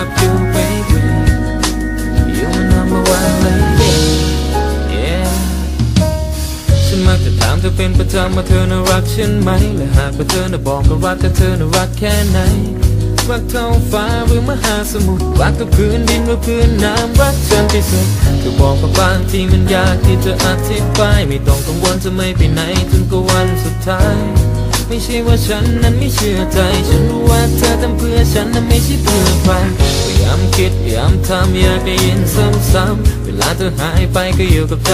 up you, baby. You're my number one lady. ฉันมักจะถามเธอเป็นประจำว่าเธอน่ารักฉันไหม และหากว่าเธอน่ะบอกก็รักถ้าเธอน่ารักแค่ไหน รักเท่าฟ้าหรือมหาสมุทร รักกับพื้นดินหรือพื้นน้ำรักฉันที่สุดคือบอกว่าบางทีมันยากที่จะอธิบาย ไม่ต้องกังวลจะไม่ไปไหนจนกว่าวันสุดท้าย ไม่ใช่ว่าฉันนั้นไม่เชื่อใจ ฉันรู้ว่าเธอทำเพื่อฉันนั้นไม่ใช่เพื่อใครพยายามคิดพยายามทำอยากได้ยินซ้ำๆเวลาเธอหายไปก็อยู่กับใจ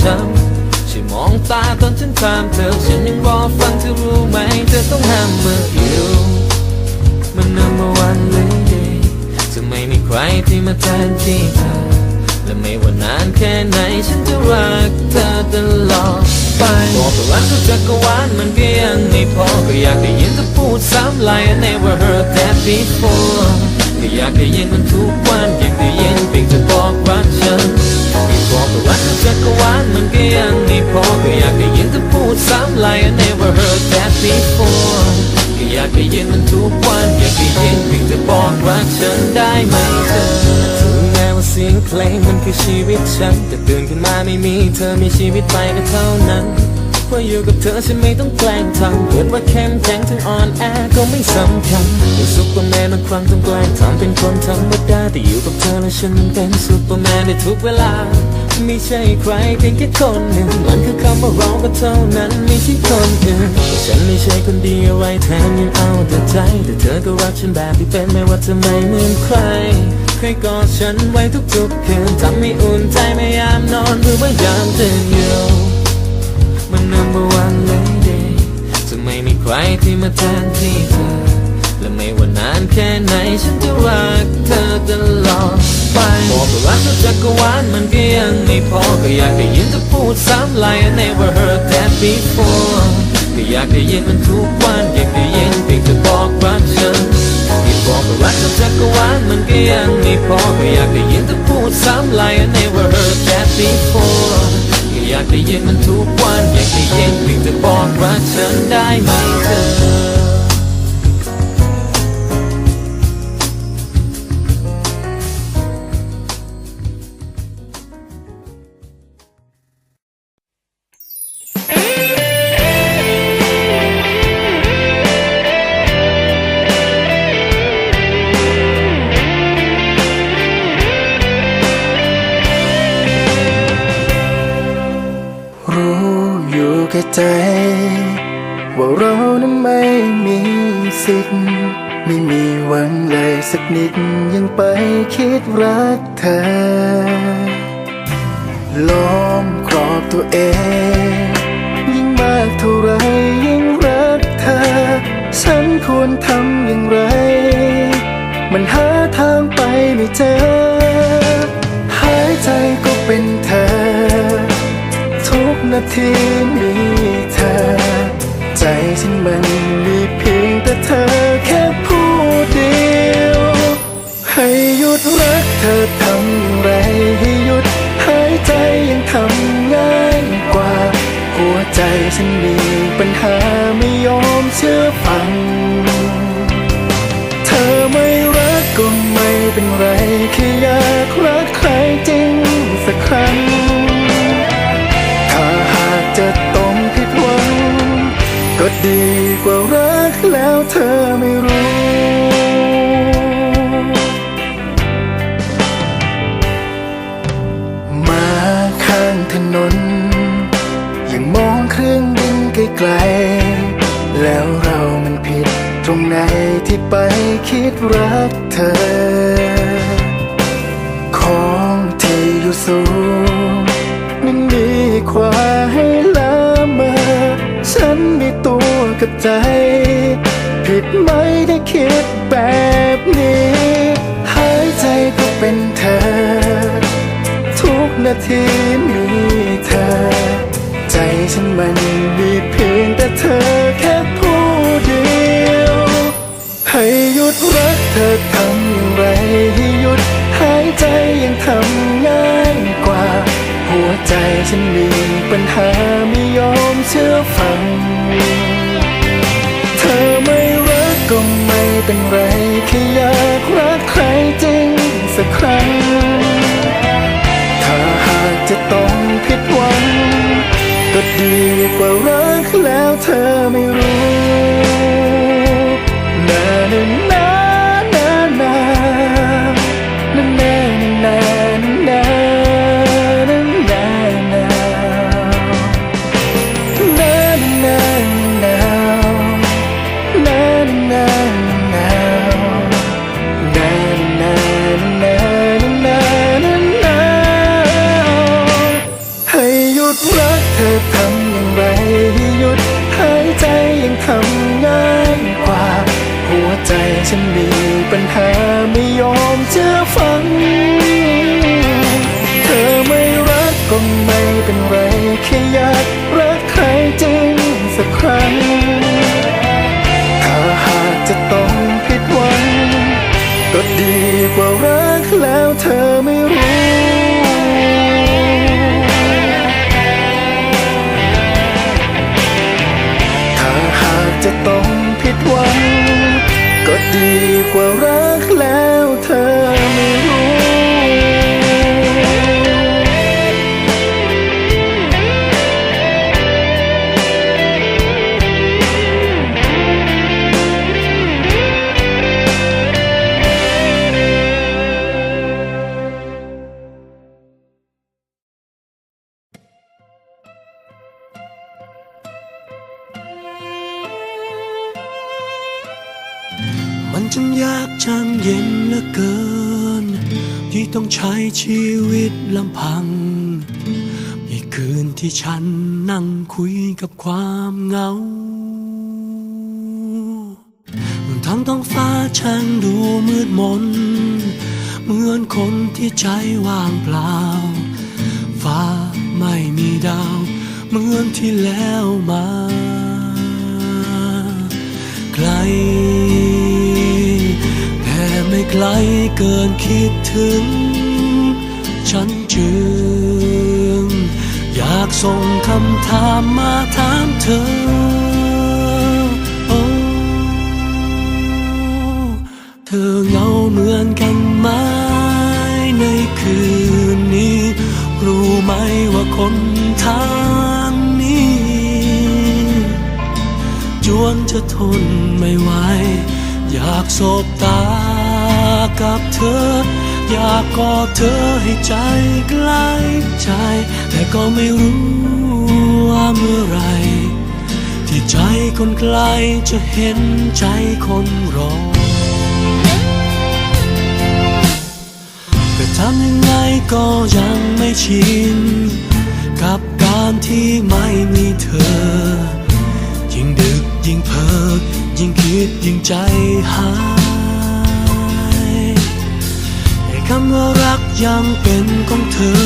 ช้ำๆช่วยมองตาตอนฉันถามเธอ ฉันยังรอฟังเธอรู้ไหม เธอต้องห้ามเมื่ออยู่มัน number one lady จะไม่มีใครที่มาแทนที่เธอ และไม่ว่านานแค่ไหน ฉันจะรักเธอตลอด ไปบอกว่ารักทุกจักรวาลมันก็ยังไม่พอก็อยากได้ยินเธอพูดซ้ำ like I never heard that before ก็อยากได้ยินมันทุกวันอยากได้ยินเพียงจะบอกรักฉันบอกว่ารักทุกจักรวาลมันก็ยังไม่พอก็อยากได้ยินเธอพูดซ้ำ like I never heard that before ก็อยากได้ยินมันทุกวันอยากได้ยินเพียงจะบอกรักฉันได้ไหมเธอถึงแม้ว่าเสียงเพลงมันคือชีวิตฉันแต่ตื่นขึ้นมาไม่มีเธอมีชีวิตไปก็เท่านั้น อยู่กับเธอฉันไม่ต้องแกล้งทำเกิดว่าเข้มแข็งถึงอ่อนแอก็ไม่สำคัญเป็นซุปเปอร์แมนบางครั้งต้องแกล้งทำเป็นคนธรรมดาแต่อยู่กับเธอแล้วฉันเป็นซุปเปอร์แมนในทุกเวลา ไม่ใช่ใครเพียงแค่คนหนึ่งมันคือคำว่าเราก็เท่านั้นไม่ใช่คนอื่นฉันไม่ใช่คนดีอะไรแทนยังเอาแต่ใจ แต่เธอก็รักฉันแบบที่เป็นไม่ว่าจะไม่เหมือนใครเคยกอดฉันไว้ทุกๆคืนทำให้อุ่นใจไม่ยามนอนหรือว่ายามตื่นอยู่ มัน number one lady จะไม่มีใครที่มาแทนที่เธอ และไม่ว่านานแค่ไหนฉันจะรักเธอตลอดไปบอกว่ารักทุกจักรวาลมันก็ยังไม่พอ ก็อยากได้ยินเธอพูดซ้ำ like I never heard that before ก็อยากได้ยินมันทุกวันอยากได้ยินเพียงจะบอกรักฉันที่บอกว่ารักกับจักรวาลมันก็ยังไม่พอ ก็อยากได้ยินเธอพูดซ้ำ like I never heard that before อยากได้ยินมันทุกวัน อยากได้ยินเพียงจะบอกรักฉันได้ไหมเธอ ใจ ว่าเรานั้นไม่มีสิทธิ์ ไม่มีหวังเลยสักนิดยังไปคิดรักเธอล้อมกรอบตัวเอง ยิ่งมากเท่าไรยิ่งรักเธอ ฉันควรทำอย่างไร มันหาทางไปไม่เจอ ทุกนาทีมีเธอ ใจฉันมันมีเพียงแต่เธอแค่ผู้เดียว ให้หยุดรักเธอทำไรให้หยุดหายใจยังทำง่ายกว่า หัวใจฉันมีปัญหาไม่ยอมเชื่อฟัง เธอไม่รักก็ไม่เป็นไรแค่อยาก เธอไม่รู้ มาข้างถนน ยังมองเครื่องบินไกลๆ แล้วเรามันผิดตรงไหนที่ไปคิดรักเธอ ของที่อยู่สูงนั้นดีกว่าให้ละเมอฉันมีตัวกับใจ ผิดไหมได้คิดแบบนี้ หายใจก็เป็นเธอ ทุกนาทีมีเธอ ใจฉันมันมี เธอไม่รู้ ก็ไม่เป็นไรแค่อยากรักใครจริงสักครั้ง ถ้าหากจะต้องผิดหวัง ก็ดีกว่ารักแล้วเธอไม่รู้ถ้าหากจะต้องผิดหวัง ก็ดีกว่ารัก ต้องใช้ชีวิตลำพังอีคืนที่ฉันนั่งคุยกับความเหงาทั้งท้องฟ้าช่างดูมืดมน เหมือนคนที่ใจว่างเปล่า ฟ้าไม่มีดาว เหมือนที่แล้วมาไกล ไกลเกินคิดถึง ฉันจึง อยากส่งคำถามมาถามเธอ เธอเหงาเหมือนกันไหมในคืนนี้ รู้ไหมว่าคนทางนี้จวนจะทนไม่ไหวอยากสบตา กับเธอ อยากกอดเธอให้ใจใกล้ใจ แต่ก็ไม่รู้ว่าเมื่อไร ที่ใจคนไกลจะเห็นใจคนรอก็ทำยังไงก็ยังไม่ชิน กับการที่ไม่มีเธอ ยิ่งดึกยิ่งเพิกยิ่งคิดยิ่งใจหายำว่ารักยังเป็นของเธอ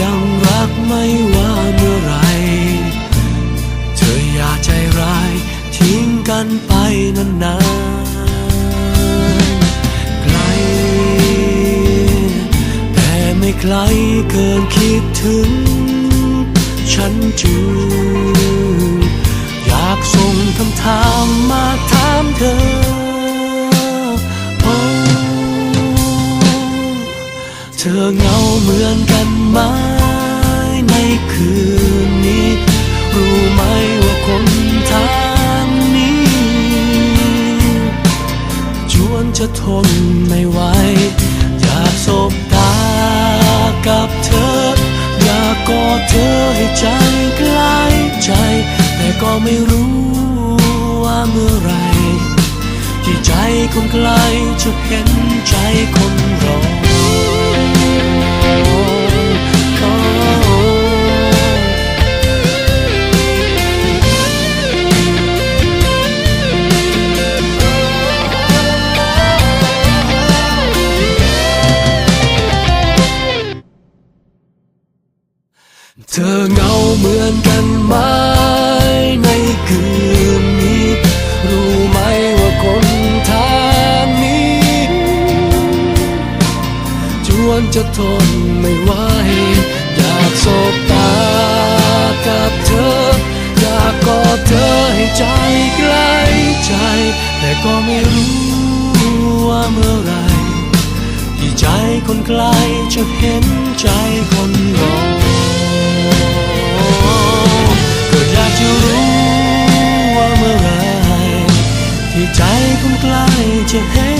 ยังรักไม่ว่าเมื่อไร เธออย่าใจร้าย ทิ้งกันไปนานๆไกล แต่ไม่ไกลเกินคิดถึง ฉันจึงอยากส่งคำถามมาถามเธอ ธอเหงาเหมือนกันไหมในคืนนี้ รู้ไหมว่าคนทางนี้ ชวนจะทนไม่ไหว อยากสบตากับเธอ อยากกอดเธอให้ใจใกล้ใจ แต่ก็ไม่รู้ว่าเมื่อไหรที่ใจคนไกลจะเห็นใจคนรอ เธอเหงาเหมือนกันไหมในคืนนี้ รู้ไหมว่าคนทางนี้ จวนจะทนไม่ไหวอยากสบตากับเธอ อยากกอดเธอให้ใจใกล้ใจ แต่ก็ไม่รู้ว่าเมื่อไหรที่ใจคนไกลจะเห็นใจคน apply to hate.